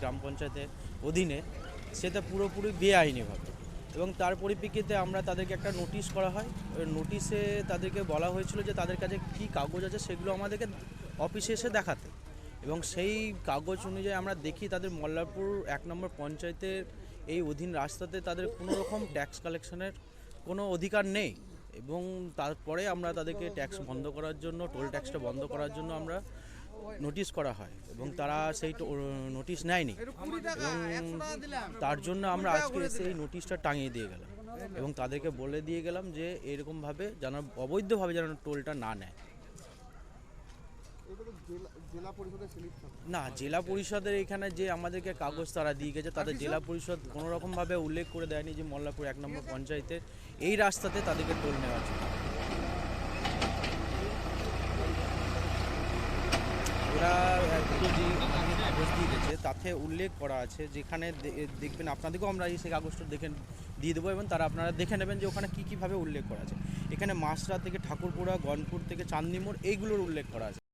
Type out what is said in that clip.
গ্রাম পঞ্চায়েতের অধীনে, সেটা পুরোপুরি বেআইনিভাবে এবং তার পরিপ্রেক্ষিতে আমরা তাদেরকে একটা নোটিশ করা হয়। নোটিশে তাদেরকে বলা হয়েছিল যে তাদের কাছে কী কাগজ আছে সেগুলো আমাদেরকে অফিসে এসে দেখাতে। এবং সেই কাগজ অনুযায়ী আমরা দেখি তাদের মল্লারপুর এক নম্বর পঞ্চায়েতের এই অধীন রাস্তাতে তাদের কোনো রকম ট্যাক্স কালেকশনের কোনো অধিকার নেই। এবং তারপরে আমরা তাদেরকে ট্যাক্স বন্ধ করার জন্য টোল ট্যাক্সটা বন্ধ করার জন্য আমরা নোটিশ করা হয় এবং তারা সেই নোটিশ নেয়নি। এবং তার জন্য আমরা আজকে এসে এই নোটিশটা টাঙিয়ে দিয়ে গেলাম এবং তাদেরকে বলে দিয়ে গেলাম যে এরকমভাবে যেন অবৈধভাবে যেন টোলটা না নেয়। না জেলা পরিষদের এখানে যে আমাদেরকে কাগজ তারা দিয়ে গেছে তাদের জেলা পরিষদ কোনো রকমভাবে উল্লেখ করে দেয়নি যে মল্লাপুর এক নম্বর পঞ্চায়েতের এই রাস্তাতে তাদেরকে টোল নেওয়া জন্য। দুটো যে কাগজ তাতে উল্লেখ করা আছে যেখানে দেখবেন আপনাদেরকেও আমরা এই সেই কাগজটা দেখে দিয়ে দেবো এবং তারা আপনারা দেখে নেবেন যে ওখানে কী, কীভাবে উল্লেখ করা আছে। এখানে মাসরা থেকে ঠাকুরপুরা গনপুর থেকে চাঁদনিমোড় এইগুলোর উল্লেখ করা আছে।